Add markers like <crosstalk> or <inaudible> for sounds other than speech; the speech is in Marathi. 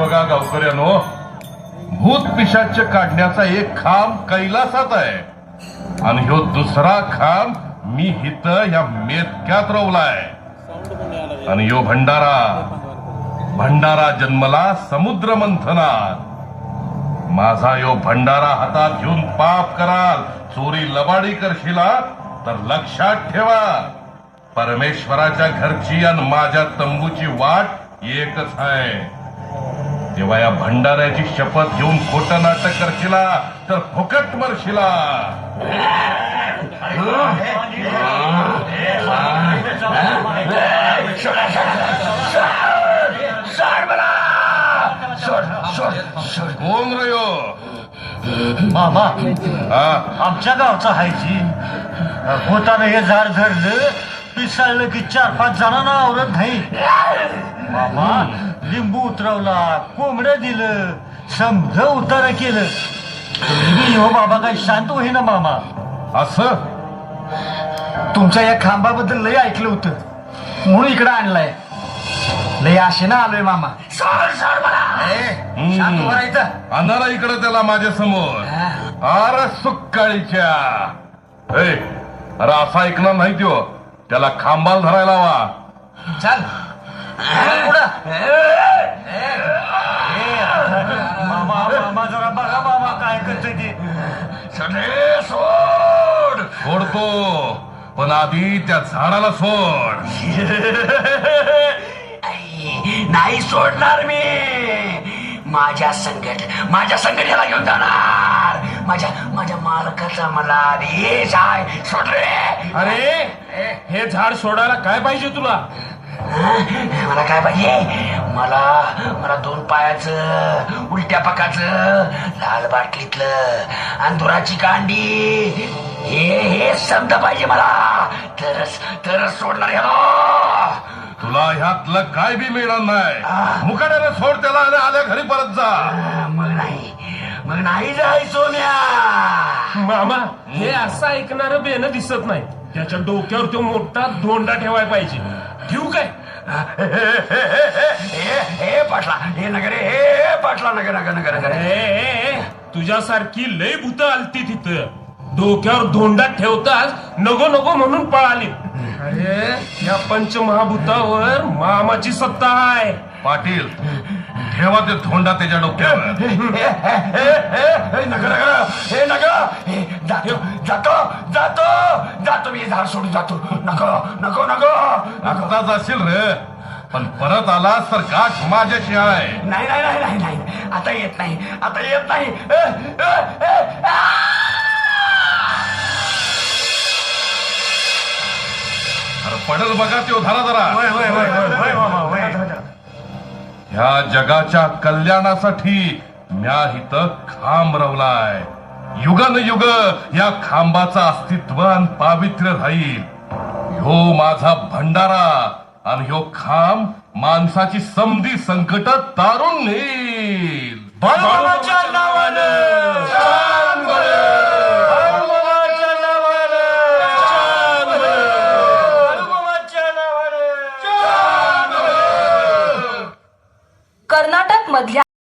बघा गावकऱ्यानो भूत पिशाच काढण्याचा एक खांब कैलासात आहे. आणि ह्यो दुसरा खांब मी हित या मेतक्यात रोवलाय. आणि यो भंडारा भंडारा जन्मला समुद्र मंथनात माझा यो भंडारा हातात घेऊन पाप कराल चोरी लबाडी करशिला तर लक्षात ठेवा. परमेश्वराच्या घरची आणि माझ्या तंबूची वाट एकच आहे. तेव्हा या भंडाऱ्याची शपथ घेऊन खोटं नाटक करशिला तर फुकट मरशिला. कोण मामा आमच्या गावचा हायची होताना हे झाड धरलं पिसाळलं की चार पाच जणांना आवरत नाही. मामा लिंबू उतरवला कोंबडं दिलं समज उतारा केलं. बी हो बाबा काही शांत होईना मामा. असं? तुमच्या या खांबाबद्दल लय ऐकलं होतं. म्हणून इकडे आणलाय. लय आशेनं आलोय मामा. ए, शांत उभा राहायचं. अंधारा इकडे त्याला माझ्यासमोर. अरे सुक्काळीच्या. ए अरे असा ऐकणार नाही त्यो. त्याला खांबाल धरायला हवा चल. पुढं. मामा मामा जरा बघा मामा काय करते ते सोड. सोडतो. पण आधी त्या झाडाला सोड. <laughs> नाही सोडणार मी. माझ्या संकट माझ्या संकट याला घेऊन जाणार. माझ्या माझ्या मालकाचा मला आदेश आहे सोड रे. अरे हे झाड सोडायला काय पाहिजे तुला? मला काय पाहिजे? मला मला दोन पायाचं उलट्या पकाचं लाल बाटलीतलं अंधुराची कांडी. हे हे समजा पाहिजे मला. तरच तरच सोडणार याला तुला ह्यातलं काय बी मिळणार नाही. मुकाट्याने सोड त्याला आणि आल्या घरी परत जा. मग नाही. मग नाही जाय सोन्या. मामा हे असं ऐकणार बेन दिसत नाही त्याच्या डोक्यावर तो मोठा धोंडा ठेवाय पाहिजे. हे हे पाटला हे नगर हे पाटला नगर नगर नगर नगर तुझ्यासारखी लय भूत आलती तिथं. डोक्यावर धोंडा ठेवताच नको नको म्हणून पळाली. अरे या पंचमहाभूतावर मामाची सत्ता आहे. पाटील ठेवा ते धोंडा त्याच्या डोक्यावर. हे नगर नगर हे नगर जातो जातो जातो जातो मी झाड सोडून जातो. नको नको नको नको. जाशील रे. पण परत आलास तर गाठ माझ्याशी आहे. नाही नाही नाही नाही नाही. आता येत नाही. आता येत नाही. अ, अ, अ, आ! अरे पडल बघा त्यो धरा जरा. होय होय होय होय होय मामा होय ह्या जगाच्या कल्याणासाठी म्या हित खांब रवलाय. युगन युग या खांबाचं अस्तित्व आणि पावित्र्य राहील. ह्यो माझा भंडारा. आणि ह्यो खांब माणसाची समधी संकट तारून नेईल. बळवणाच्या नावाने. कर्नाटक मधल्या